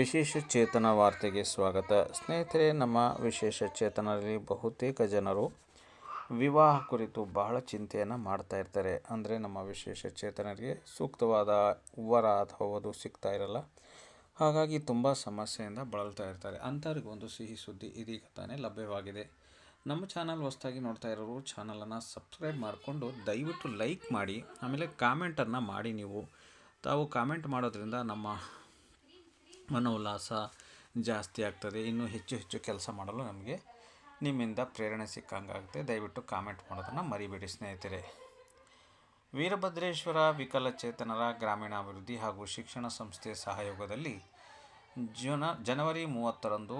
ವಿಶೇಷ ಚೇತನ ವಾರ್ತೆಗೆ ಸ್ವಾಗತ. ಸ್ನೇಹಿತರೆ, ನಮ್ಮ ವಿಶೇಷ ಚೇತನರಲ್ಲಿ ಬಹುತೇಕ ಜನರು ವಿವಾಹ ಕುರಿತು ಬಹಳ ಚಿಂತೆಯನ್ನು ಮಾಡ್ತಾ ಇರ್ತಾರೆ. ಅಂದರೆ ನಮ್ಮ ವಿಶೇಷ ಚೇತನರಿಗೆ ಸೂಕ್ತವಾದ ವರ ಅಥವಾ ವಧು ಸಿಗ್ತಾ ಇರಲ್ಲ. ಹಾಗಾಗಿ ತುಂಬ ಸಮಸ್ಯೆಯಿಂದ ಬಳಲ್ತಾ ಇರ್ತಾರೆ. ಅಂಥವ್ರಿಗೊಂದು ಸಿಹಿ ಸುದ್ದಿ ಇದೀಗ ತಾನೇ ಲಭ್ಯವಾಗಿದೆ. ನಮ್ಮ ಚಾನಲ್ ಹೊಸ್ತಾಗಿ ನೋಡ್ತಾ ಇರೋರು ಚಾನಲನ್ನು ಸಬ್ಸ್ಕ್ರೈಬ್ ಮಾಡಿಕೊಂಡು ದಯವಿಟ್ಟು ಲೈಕ್ ಮಾಡಿ, ಆಮೇಲೆ ಕಾಮೆಂಟನ್ನು ಮಾಡಿ ನೀವು. ತಾವು ಕಾಮೆಂಟ್ ಮಾಡೋದ್ರಿಂದ ನಮ್ಮ ಮನೋಲ್ಲಾಸ ಜಾಸ್ತಿ ಆಗ್ತದೆ. ಇನ್ನೂ ಹೆಚ್ಚು ಹೆಚ್ಚು ಕೆಲಸ ಮಾಡಲು ನಮಗೆ ನಿಮ್ಮಿಂದ ಪ್ರೇರಣೆ ಸಿಕ್ಕಂಗಾಗುತ್ತೆ. ದಯವಿಟ್ಟು ಕಾಮೆಂಟ್ ಮಾಡೋದನ್ನು ಮರಿಬೇಡಿ ಸ್ನೇಹಿತರೆ. ವೀರಭದ್ರೇಶ್ವರ ವಿಕಲಚೇತನರ ಗ್ರಾಮೀಣಾಭಿವೃದ್ಧಿ ಹಾಗೂ ಶಿಕ್ಷಣ ಸಂಸ್ಥೆಯ ಸಹಯೋಗದಲ್ಲಿ ಜನ, ಜನವರಿ ಮೂವತ್ತರಂದು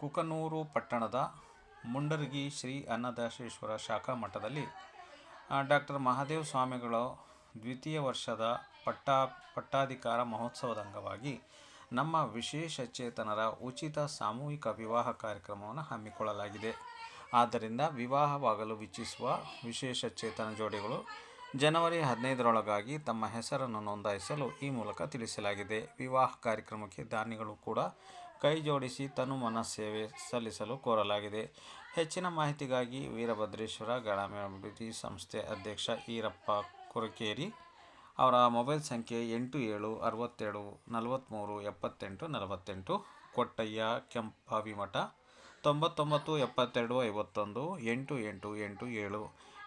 ಕುಕನೂರು ಪಟ್ಟಣದ ಮುಂಡರಗಿ ಶ್ರೀ ಅನ್ನದಾಸೇಶ್ವರ ಶಾಖಾ ಮಠದಲ್ಲಿ ಡಾಕ್ಟರ್ ಮಹಾದೇವ ಸ್ವಾಮಿಗಳ ದ್ವಿತೀಯ ವರ್ಷದ ಪಟ್ಟಾ, ಪಟ್ಟಾಧಿಕಾರ ಮಹೋತ್ಸವದ ಅಂಗವಾಗಿ ನಮ್ಮ ವಿಶೇಷ ಚೇತನರ ಉಚಿತ ಸಾಮೂಹಿಕ ವಿವಾಹ ಕಾರ್ಯಕ್ರಮವನ್ನು ಹಮ್ಮಿಕೊಳ್ಳಲಾಗಿದೆ. ಆದ್ದರಿಂದ ವಿವಾಹವಾಗಲು ಇಚ್ಛಿಸುವ ವಿಶೇಷ ಚೇತನ ಜೋಡಿಗಳು ಜನವರಿ ಹದಿನೈದರೊಳಗಾಗಿ ತಮ್ಮ ಹೆಸರನ್ನು ನೋಂದಾಯಿಸಲು ಈ ಮೂಲಕ ತಿಳಿಸಲಾಗಿದೆ. ವಿವಾಹ ಕಾರ್ಯಕ್ರಮಕ್ಕೆ ದಾನಿಗಳು ಕೂಡ ಕೈಜೋಡಿಸಿ ತನುಮನ ಸೇವೆ ಸಲ್ಲಿಸಲು ಕೋರಲಾಗಿದೆ. ಹೆಚ್ಚಿನ ಮಾಹಿತಿಗಾಗಿ ವೀರಭದ್ರೇಶ್ವರ ಗ್ರಾಮೀಣಾಭಿವೃದ್ಧಿ ಸಂಸ್ಥೆ ಅಧ್ಯಕ್ಷ ಈರಪ್ಪ ಕುರಕೇರಿ ಅವರ ಮೊಬೈಲ್ ಸಂಖ್ಯೆ ಎಂಟು ಏಳು, ಅರವತ್ತೆರಡು ನಲವತ್ತ್ಮೂರು ಎಪ್ಪತ್ತೆಂಟು, ನಲವತ್ತೆಂಟು, ಕೊಟ್ಟಯ್ಯ, ಕೆಂಪಾವಿಮಠ, ತೊಂಬತ್ತೊಂಬತ್ತು, ಎಪ್ಪತ್ತೆರಡು, ಐವತ್ತೊಂದು, ಎಂಟು ಎಂಟು ಎಂಟು ಏಳು,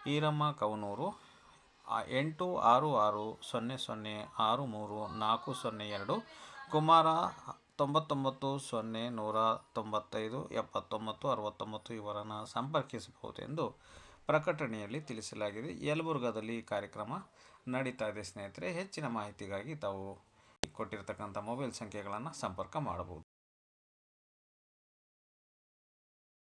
ಈರಮ್ಮ ಕವನೂರು ಎಂಟು ಆರು ಆರು, ಸೊನ್ನೆ ಸೊನ್ನೆ, ಆರು ಮೂರು, ನಾಲ್ಕು ಸೊನ್ನೆ ಎರಡು, ಕುಮಾರ, ತೊಂಬತ್ತೊಂಬತ್ತು, ಸೊನ್ನೆ ನೂರ ತೊಂಬತ್ತೈದು, ಎಪ್ಪತ್ತೊಂಬತ್ತು, ಅರವತ್ತೊಂಬತ್ತು, ಇವರನ್ನು ಸಂಪರ್ಕಿಸಬಹುದೆಂದು ಪ್ರಕಟಣೆಯಲ್ಲಿ ತಿಳಿಸಲಾಗಿದೆ. ಯಲಬುರ್ಗಾದಲ್ಲಿ ಈ ಕಾರ್ಯಕ್ರಮ ನಡೀತಾ ಇದೆ ಸ್ನೇಹಿತರೆ. ಹೆಚ್ಚಿನ ಮಾಹಿತಿಗಾಗಿ ತಾವು ಕೊಟ್ಟಿರ್ತಕ್ಕಂಥ ಮೊಬೈಲ್ ಸಂಖ್ಯೆಗಳನ್ನು ಸಂಪರ್ಕ ಮಾಡಬಹುದು.